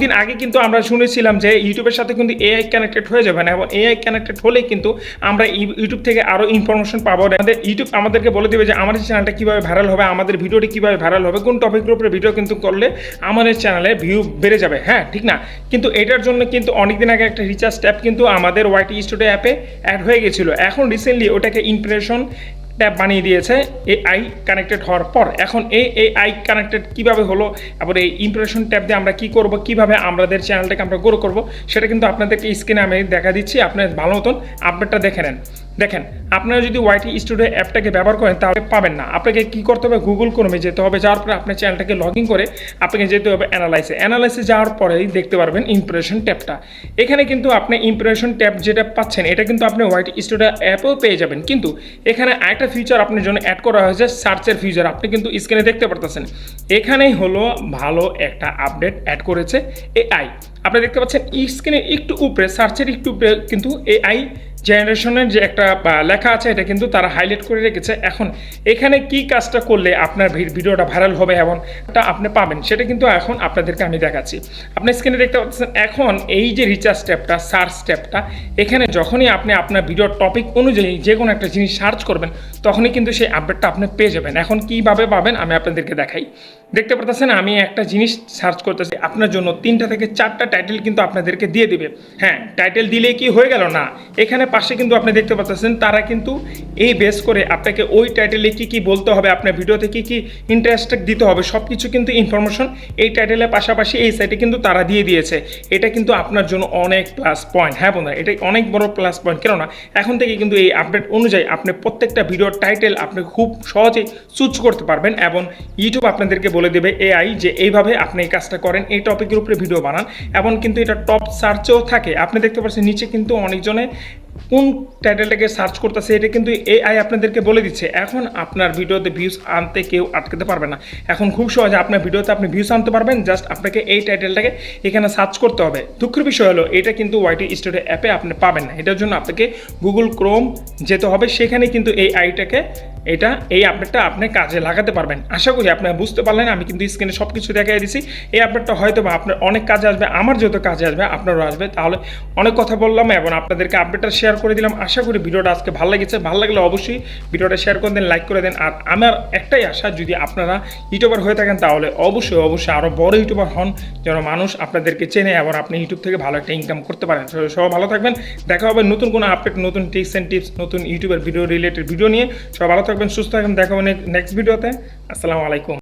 দিন আগে কিন্তু আমরা শুনেছিলাম যে ইউটিউবের সাথে কিন্তু এআই কানেক্টেড হয়ে যাবে না এবং এআই কানেক্টেড হলে কিন্তু আমরা ইউ- ইউটিউব থেকে আরও ইনফরমেশন পাবো। আমাদের ইউটিউব আমাদেরকে বলে দেবে যে আমাদের চ্যানেলটা কীভাবে ভাইরাল হবে, আমাদের ভিডিওটি কীভাবে ভাইরাল হবে, কোন টপিকের উপরে ভিডিও কিন্তু করলে আমাদের চ্যানেলে ভিউ বেড়ে যাবে। হ্যাঁ ঠিক না? কিন্তু এটার জন্য কিন্তু অনেকদিন আগে একটা রিচার্জ ট্যাব কিন্তু আমাদের ওয়াইটি স্টুডিও অ্যাপে অ্যাড হয়ে গেছিল। এখন রিসেন্টলি ওটাকে ইমপ্রেশন ট্যাব বানিয়ে দিয়েছে এআই কানেক্টেড হওয়ার পর। এখন এই এআই কানেক্টেড কীভাবে হলো আবার এই ইমপ্রেশন ট্যাব দিয়ে আমরা কী করব, কীভাবে আমাদের চ্যানেলটাকে আমরা গ্রো করব, সেটা কিন্তু আপনাদেরকে স্ক্রিনে আমি দেখা দিচ্ছি। আপনার ভালো মতন আপডেটটা দেখে নেন। দেখেন, আপনারা যদি ওয়াইটি স্টুডিও অ্যাপটাকে ব্যবহার করেন, তাহলে পাবেন না। আপনাকে কি করতে হবে? গুগল ক্রমে যেতে হবে, যাওয়ার পরে আপনার চ্যানেলটাকে লগ ইন করে আপনাকে যেতে হবে অ্যানালাইসে অ্যানালাইসে যাওয়ার পরেই দেখতে পারবেন ইমপ্রেশন ট্যাবটা এখানে কিন্তু আপনি ইমপ্রেশন ট্যাব যেটা পাচ্ছেন, এটা কিন্তু আপনি হোয়াইট স্টুডিও অ্যাপেও পেয়ে যাবেন। কিন্তু এখানে আরেকটা ফিচার আপনার জন্য অ্যাড করা হয়েছে সার্চের ফিচার আপনি কিন্তু স্ক্রিনে দেখতে পারতেছেন। এখানেই হলো ভালো একটা আপডেট অ্যাড করেছে এআই আপনি দেখতে পাচ্ছেন স্ক্রিনের একটু উপরে সার্চের একটু উপরে কিন্তু এআই জেনারেশনের যে একটা লেখা আছে, এটা কিন্তু তারা হাইলাইট করে রেখেছে। এখন এখানে কি কাজটা করলে আপনার ভিডিওটা ভাইরাল হবে এবং তা আপনি পাবেন, সেটা কিন্তু এখন আপনাদেরকে আমি দেখাচ্ছি। আপনি স্ক্রিনে দেখতে পাচ্ছেন, এখন এই যে রিচার্জ স্টেপটা সার্চ স্টেপটা এখানে যখনই আপনি আপনার ভিডিওর টপিক অনুযায়ী যে কোনো একটা জিনিস সার্চ করবেন, তখনই কিন্তু সেই আপডেটটা আপনি পেয়ে যাবেন। এখন কীভাবে পাবেন, আমি আপনাদেরকে দেখাই। দেখতে পারতেছেন, আমি একটা জিনিস সার্চ করতেছি, আপনার জন্য তিনটা থেকে চারটা টাইটেল কিন্তু আপনাদেরকে দিয়ে দিবে। হ্যাঁ টাইটেল দিলে কি হয়ে গেল? না। এখানে পাশে কিন্তু আপনি দেখতে পাচ্ছেন, তারা কিন্তু এই বেস করে আপনাকে ওই টাইটেলে কি কি বলতে হবে, আপনার ভিডিওতে কি কি ইন্টারেস্টেড দিতে হবে সব কিছু কিন্তু ইনফরমেশন এই টাইটেলের পাশাপাশি এই সাইটে কিন্তু তারা দিয়ে দিয়েছে। এটা কিন্তু আপনার জন্য অনেক প্লাস পয়েন্ট হ্যাঁ বন্ধুরা? এটা অনেক বড় প্লাস পয়েন্ট কেননা এখন থেকে কিন্তু এই আপডেট অনুযায়ী আপনি প্রত্যেকটা ভিডিওর টাইটেল আপনি খুব সহজেই চুজ করতে পারবেন এবং ইউটিউব আপনাদেরকে বলে দেবে এআই যে এইভাবে আপনি এই কাজটা করেন, এই টপিকের উপরে ভিডিও বানান এবং কিন্তু এটা টপ সার্চেও থাকে। আপনি দেখতে পাচ্ছেন নিচে কিন্তু অনেকজনে কোন টাইটেলটাকে সার্চ করতেছে, এটা কিন্তু এআই আপনাদেরকে বলে দিচ্ছে। এখন আপনার ভিডিওতে ভিউজ আনতে কেউ আটকাতে পারবে না। এখন খুব সহজে আপনার ভিডিওতে আপনি ভিউজ আনতে পারবেন জাস্ট আপনাকে এই টাইটেলটাকে এখানে সার্চ করতে হবে। দুঃখের বিষয় হলো, এটা কিন্তু ওয়াইটি স্টুডিও অ্যাপে আপনি পাবেন না। এটার জন্য আপনাকে গুগল ক্রোম যেতে হবে। সেখানে কিন্তু এই আইটাকে এটা এই আপডেটটা আপনি কাজে লাগাতে পারবেন। আশা করি আপনারা বুঝতে পারলেন, আমি কিন্তু স্ক্রিনে সব কিছু দেখাই দিছি। এই আপডেটটা হয়তো বা আপনার অনেক কাজে আসবে, আমার যত কাজে আসবে, আপনারও আসবে। তাহলে অনেক কথা বললাম এবং আপনাদেরকে আপডেটটা শেয়ার করে দিলাম। আশা করি ভিডিওটা আজকে ভালো লেগেছে। ভালো লাগলে অবশ্যই ভিডিওটা শেয়ার করে দেন লাইক করে দেন। আর আমার একটাই আশা, যদি আপনারা ইউটিউবার হয়ে থাকেন, তাহলে অবশ্যই অবশ্যই আরও বড় ইউটিউবার হন, যেন মানুষ আপনাদেরকে চেনে এবং আপনি ইউটিউব থেকে ভালো একটা ইনকাম করতে পারেন। তো সবাই ভালো থাকবেন। দেখা হবে নতুন কোনো আপডেট নতুন টিপস অ্যান্ড টিপস নতুন ইউটিউবের ভিডিও রিলেটেড ভিডিও নিয়ে। সবাই ভালো থাকবেন সুস্থ থাকবেন দেখা হবে নেক্সট ভিডিওতে আসসালামু আলাইকুম।